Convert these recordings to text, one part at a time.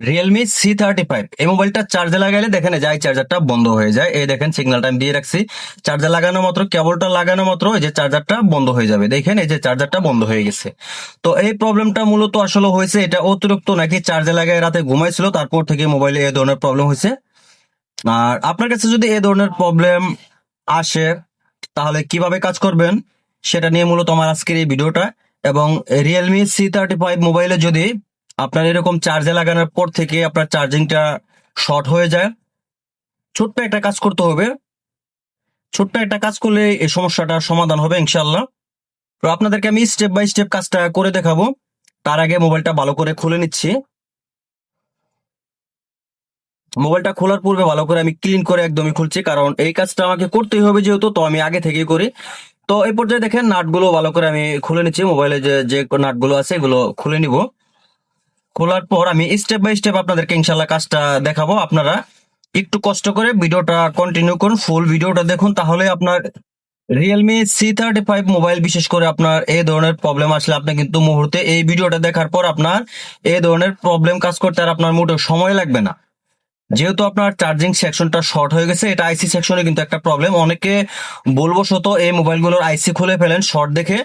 Realme C thirty five এই মোবাইলটা চার্জে লাগাইলে দেখেন এই যে এই চার্জারটা বন্ধ হয়ে যায়। এই দেখেন সিগন্যালটা আমি দিয়ে রাখছি। চার্জার লাগানো মাত্র কেবলটা লাগানো মাত্র, এই যে চার্জারটা বন্ধ হয়ে যাবে। দেখেন এই যে চার্জারটা বন্ধ হয়ে গেছে। তো এই প্রবলেমটা মূলত আসলে হয়েছে, এটা অতিরিক্ত নাকি চার্জে লাগায় রাতে ঘুমাইছিল, তারপর থেকে মোবাইলে এই ধরনের প্রবলেম হয়েছে। আর আপনার কাছে যদি এই ধরনের প্রবলেম আসে, তাহলে কীভাবে কাজ করবেন, সেটা নিয়ে মূলত আমার আজকের এই ভিডিওটা। এবং রিয়েলমি সি থার্টি ফাইভ মোবাইলে যদি আপনার এরকম চার্জে লাগানোর পর থেকে আপনার চার্জিংটা শর্ট হয়ে যায়। ছোট্ট একটা কাজ করতে হবে। ছোট্ট একটা কাজ করলে এই সমস্যাটার সমাধান হবে ইনশাল্লাহ তো আপনাদেরকে আমি স্টেপ বাই স্টেপ কাজটা করে দেখাবো। তার আগে মোবাইলটা ভালো করে খুলে নিচ্ছি। মোবাইলটা খোলার পূর্বে ভালো করে আমি ক্লিন করে একদমই খুলছি, কারণ এই কাজটা আমাকে করতেই হবে যেহেতু, তো আমি আগে থেকেই করি। তো এই পর্যায়ে দেখেন নাটগুলো ভালো করে আমি খুলে নিচ্ছি। মোবাইলে যে যে নাটগুলো আছে, এগুলো খুলে নিব। খোলার পর আমি স্টেপ বাই স্টেপ আপনাদেরকে ইনশাল্লাহ কাজটা দেখাবো। আপনারা একটু কষ্ট করে ভিডিওটা কন্টিনিউ করুন ফুল ভিডিওটা দেখুন, তাহলে আপনার Realme C thirty five mobile বিশেষ করে আপনার এই ধরনের প্রবলেম আসলে আপনি কিন্তু মুহূর্তে এই ভিডিওটা দেখার পর আপনার এই ধরনের প্রবলেম কাজ করতে আর আপনার মোটেও সময় লাগবে না। যেহেতু আপনার চার্জিং সেকশনটা শর্ট হয়ে গেছে, এটা আইসি সেকশনে কিন্তু একটা প্রবলেম অনেকে ভুলবশত এই মোবাইলগুলোর আইসি খুলে ফেলেন শর্ট দেখে।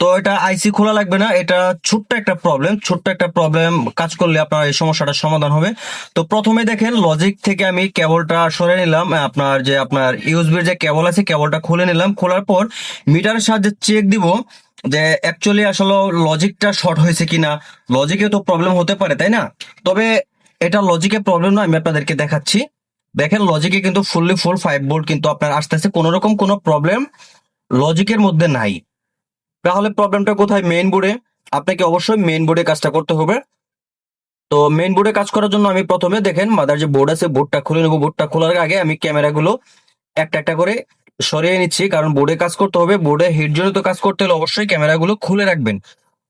তো এটা আইসি খোলা লাগবে না, এটা ছোট্ট একটা প্রবলেম ছোট্ট একটা প্রবলেম কাজ করলে আপনার এই সমস্যাটার সমাধান হবে। তো প্রথমে দেখেন লজিক থেকে আমি কেবলটা সরে নিলাম আপনার যে আপনার ইউএসবির যে কেবল আছে কেবলটা খুলে নিলাম। খোলার পর মিটারের সাহায্যে চেক দিব যে অ্যাকচুয়ালি আসলে লজিকটা শর্ট হয়েছে কিনা। লজিকে তো প্রবলেম হতে পারে, তাই না? তবে এটা লজিকে প্রবলেম না আমি আপনাদেরকে দেখাচ্ছি। দেখেন লজিকে কিন্তু ফুললি ফুল ফাইভ ভোল্ট কিন্তু আপনার আসতেছে। কোন রকম কোনো প্রবলেম লজিকের মধ্যে নাই। তাহলে প্রবলেমটা কোথায়? মেইন বোর্ডে আপনাকে অবশ্যই মেইন বোর্ডে কাজটা করতে হবে। তো মেইন বোর্ডে কাজ করার জন্য আমি প্রথমে, দেখেন মাদার যে বোর্ড আছে বোর্ডটা খুলে নেব। বোর্ডটা খোলার আগে আমি ক্যামেরাগুলো একটা একটা করে সরিয়ে নিচ্ছি। কারণ বোর্ডে কাজ করতে হবে। বোর্ডে হিট জনিত কাজ করতে হলে অবশ্যই ক্যামেরাগুলো খুলে রাখবেন।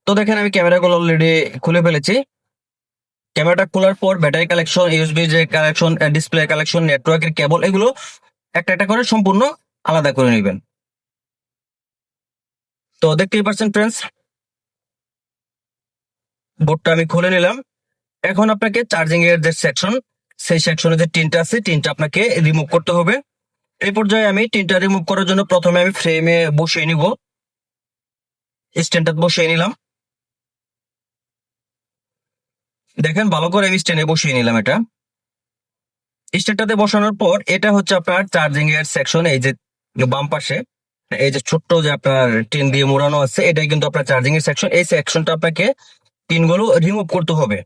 তো দেখেন, আমি ক্যামেরাগুলো অলরেডি খুলে ফেলেছি। ক্যামেরাটা খোলার পর ব্যাটারি কালেকশন ইউএসবি যে কালেকশন ডিসপ্লে কালেকশন নেটওয়ার্কের কেবল এগুলো একটা একটা করে সম্পূর্ণ আলাদা করে নেবেন। তো দেখতেই পাচ্ছেন ফ্রেন্ডস বোর্ডটা আমি খুলে নিলাম। এখন আপনাকে চার্জিং এর যে সেকশন সেই সেকশনে যে টিনটা আছে টিনটা আপনাকে রিমুভ করতে হবে। এই পর্যায়ে আমি টিনটা রিমুভ করার জন্য প্রথমে আমি ফ্রেমে বসিয়ে নিব। স্ট্যান্ডটা বসিয়ে নিলাম। দেখেন, ভালো করে আমি স্ট্যান্ডে বসিয়ে নিলাম এটা। স্ট্যান্ডটাতে বসানোর পর এটা হচ্ছে আপনার চার্জিং এর সেকশন এই যে বাম পাশে, এই যে ছোট্ট যে আপনার টিন দিয়ে মোড়ানো আছে, এটাই কিন্তু আপনার চার্জিং এর সেকশন এই সেকশনটা আপনাকে টিনগুলো রিমুভ করতে হবে।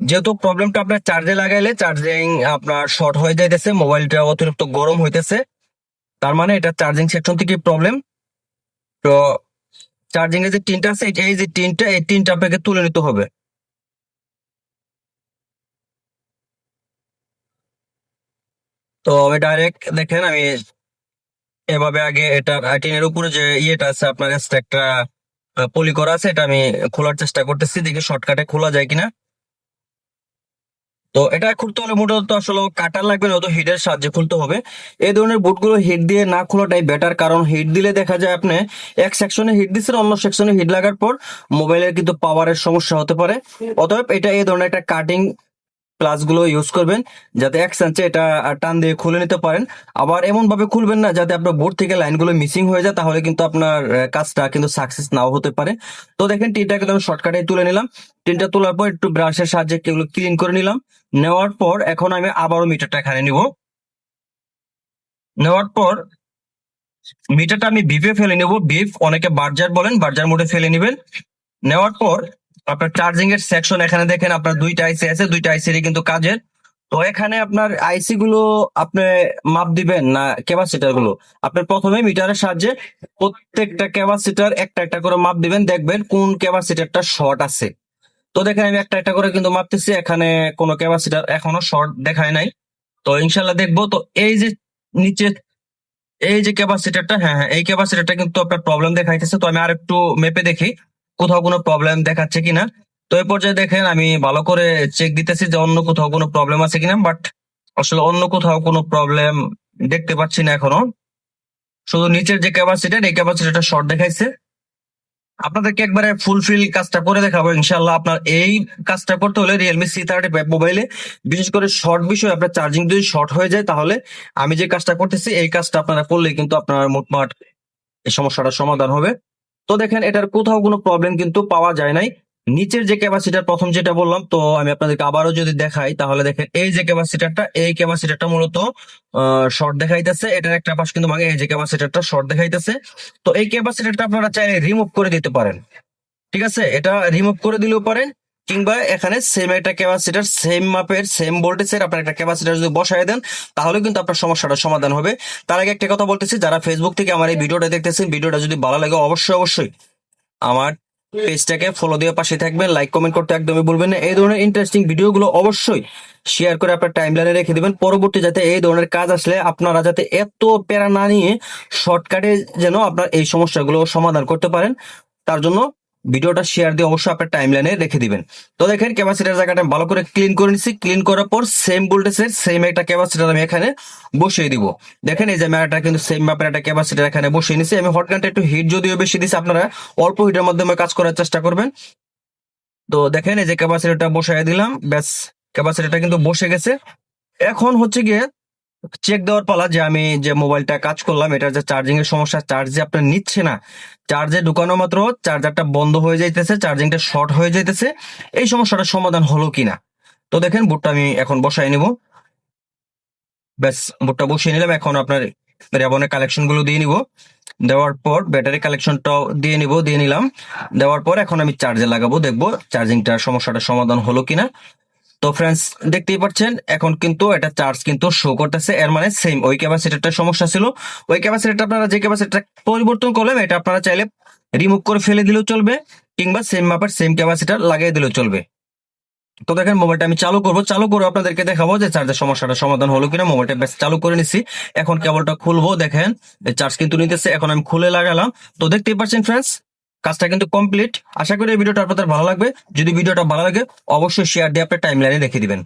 যেহেতু প্রবলেমটা আপনার চার্জে লাগাইলে চার্জিং আপনার শর্ট হয়ে যাইতেছে মোবাইলটা অতিরিক্ত গরম হইতেছে, তার মানে এটা চার্জিং সেকশন থেকে প্রবলেম তো চার্জিং এর যে টিনটা আছে, এই যে টিনটা, এই টিনটা আপনাকে তুলে নিতে হবে। তো আমি ডাইরেক্ট দেখেন, আমি এভাবে আগে এটা টিনের উপরে যে ইয়েটা আছে, আপনার কাছে একটা পলি করা আছে, এটা আমি খোলার চেষ্টা করতেছি, দেখি শর্টকাটে খোলা যায় কিনা। তো এটা খুলতে হলে মূলত আসলে কাটার লাগবে না অত হিটের সাহায্যে খুলতে হবে। এই ধরনের বুটগুলো হিট দিয়ে না খোলাটাই বেটার কারণ হিট দিলে দেখা যায় আপনি এক সেকশনে হিট দিচ্ছেন, অন্য সেকশনে হিট লাগার পর মোবাইলের কিন্তু পাওয়ারের সমস্যা হতে পারে। অতএব এটা এই ধরনের একটা কাটিং প্লাসগুলো ইউজ করবেন, যাতে এক সেন্সে এটা টান দিয়ে খুলে নিতে পারেন। আবার এমন ভাবে খুলবেন না, যাতে আপনার বোর্ড থেকে লাইনগুলো মিসিং হয়ে যায়, তাহলে কিন্তু আপনার কাজটা কিন্তু সাকসেস নাও হতে পারে। তো দেখেন, টিনটা কিন্তু আমি শর্টকাটে তুলে নিলাম। টিনটা তোলার পর একটু ব্রাশের সাহায্যে এগুলো ক্লিন করে নিলাম। নেওয়ার পর এখন আমি আবারও মিটারটা এখানে নিব। নেওয়ার পর মিটারটা আমি বিফে ফেলে নেব। বিফ অনেকে বার্জার বলেন, বার্জার মোডে ফেলে নেবেন। নেওয়ার পর আপনার চার্জিং এর সেকশন এখানে দেখেন আপনার দুইটা আইসি আছে, দুইটা আইসিরই কিন্তু কাজের। তো এখানে আপনার আইসি গুলো আপনি মাপ দিবেন না ক্যাপাসিটারগুলো। আপনি প্রথমে মিটারের সাহায্যে প্রত্যেকটা ক্যাপাসিটার একটা একটা করে মাপ দিবেন, দেখবেন কোন ক্যাপাসিটারটা শর্ট আছে। তো দেখেন আমি একটা একটা করে কিন্তু মাপতেছি, এখানে কোনো ক্যাপাসিটার এখনও শর্ট দেখায় নাই। তো ইনশাল্লাহ দেখব, তো এই যে নিচে এই যে ক্যাপাসিটারটা হ্যাঁ হ্যাঁ এই ক্যাপাসিটারটা কিন্তু আপনার প্রবলেম দেখাইতেছে। তো আমি আর একটু মেপে দেখি। কোথাও কোনো প্রবলেম দেখাচ্ছে কিনা? তো এই পর্যায়ে দেখেন, আমি ভালো করে চেক দিতেছি যে অন্য কোথাও কোনো প্রবলেম আছে কিনা বাট আসলে অন্য কোথাও কোনো প্রবলেম দেখতে পাচ্ছি না এখনও। শুধু নিচের যে ক্যাপাসিটি এই ক্যাপাসিটিটা শর্ট দেখাইছে। আপনাদেরকে একবারে ফুলফিল কাজটা করে দেখাবো ইনশাল্লাহ আপনার এই কাজটা করতে হলে রিয়েলমি সি থার্টি মোবাইলে বিশেষ করে শর্ট বিষয়ে আপনার চার্জিং যদি শর্ট হয়ে যায়, তাহলে আমি যে কাজটা করতেছি, এই কাজটা আপনারা করলে কিন্তু আপনার মোটমাট এই সমস্যাটার সমাধান হবে। তো দেখেন, এটার কোথাও কোনো প্রবলেম কিন্তু পাওয়া যায় নাই। নিচের যে ক্যাপাসিটার প্রথম যেটা বললাম, তো আমি আপনাদেরকে আবারও যদি দেখাই, তাহলে দেখেন এই যে ক্যাপাসিটারটা এই ক্যাপাসিটারটা মূলত শর্ট দেখাইতেছে। এটার একটা পাশ কিন্তু এই যে ক্যাপাসিটারটা শর্ট দেখাইতেছে। তো এই ক্যাপাসিটারটা আপনারা চাইলে রিমুভ করে দিতে পারেন। ঠিক আছে? এটা রিমুভ করে দিলেও পারেন। কিংবা এখানে সেম একটা ক্যাপাসিটার সেম মাপের সেম ভোল্টেজের আপনার একটা ক্যাপাসিটার যদি বসায় দেন, তাহলে কিন্তু আপনার সমস্যাটা সমাধান হবে। তার আগে একটা কথা বলতেছি, যারা ফেসবুক থেকে আমার এই ভিডিওটা দেখতেছেন, ভিডিওটা যদি ভালো লাগে অবশ্যই অবশ্যই আমার পেজটাকে ফলো দিয়ে পাশে থাকবেন লাইক কমেন্ট করতে একদমই ভুলবেন না। এই ধরনের ইন্টারেস্টিং ভিডিওগুলো অবশ্যই শেয়ার করে আপনার টাইমলাইনে রেখে দিবেন। পরবর্তী যাতে এই ধরনের কাজ আসলে আপনারা যাতে এত প্যারা না নিয়ে শর্টকাটে যেন আপনার এই সমস্যাগুলো সমাধান করতে পারেন, তার জন্য ভিডিওটা শেয়ার দিয়ে অবশ্যই আপনার টাইমলাইনে রেখে দিবেন। তো দেখেন ক্যাপাসিটার জায়গাটা ভালো করে ক্লিন করে নিচ্ছি ক্লিন করার পর সেম ভোল্টেজের সেম একটা ক্যাপাসিটার আমি এখানে বসিয়ে দিব। দেখেন, এই যে আমি কিন্তু সেম মাপের একটা ক্যাপাসিটার এখানে বসিয়ে নিচ্ছি আমি হটগানটা একটু হিট যদিও বেশি দিচ্ছি আপনারা অল্প হিটের মাধ্যমে কাজ করার চেষ্টা করবেন। তো দেখেন, এই যে ক্যাপাসিটারটা বসাই দিলাম। ব্যাস ক্যাপাসিটারটা কিন্তু বসে গেছে। এখন হচ্ছে গিয়ে চেক দেওয়ার পালা যে আমি যে মোবাইলটা কাজ করলাম, এটার যে চার্জিং এর সমস্যা চার্জ আপনার নিচ্ছে না চার্জে ঢুকানো মাত্র চার্জারটা বন্ধ হয়ে যাইতেছে চার্জিংটা শর্ট হয়ে যাইতেছে। এই সমস্যাটার সমাধান হলো কিনা? তো দেখেন বুটটা আমি এখন বসাই নিব। ব্যাস বুটটা বসিয়ে নিলাম। এখন আপনার রেবনের কালেকশনগুলো দিয়ে নিব। দেওয়ার পর ব্যাটারি কালেকশনটাও দিয়ে নিব, দিয়ে নিলাম। দেওয়ার পর এখন আমি চার্জে লাগাবো, দেখব চার্জিংটার সমস্যাটার সমাধান হলো কিনা। তো ফ্রেন্ডস দেখতেই পাচ্ছেন, এখন কিন্তু এটা চার্জ কিন্তু শো করতেছে, এর মানে সেম ওই ক্যাপাসিটারটা সমস্যা ছিল। ওই ক্যাপাসিটারটা আপনারা যে ক্যাপাসিটার পরিবর্তন করলেন, এটা আপনারা চাইলে রিমুভ করে ফেলে দিলেও চলবে, কিংবা সেম মাপের সেম ক্যাপাসিটার লাগিয়ে দিলেও চলবে। তো দেখেন মোবাইলটা আমি চালু করব, চালু করে আপনাদেরকে দেখাবো যে চার্জের সমস্যাটা সমাধান হলো কিনা। মোবাইলটা বেশ চালু করে নিছি, এখন কেবলটা খুলবো, দেখেন চার্জ কিন্তু নিতেছে, এখন আমি খুলে লাগালাম। তো দেখতেই পাচ্ছেন ফ্রেন্ডস কাজটা কিন্তু কমপ্লিট আশা করি এই ভিডিওটা আপনাদের ভালো লাগবে। যদি ভিডিওটা ভালো লাগে, অবশ্যই শেয়ার দিয়ে আপনার টাইম লাইনে রেখে দিবেন।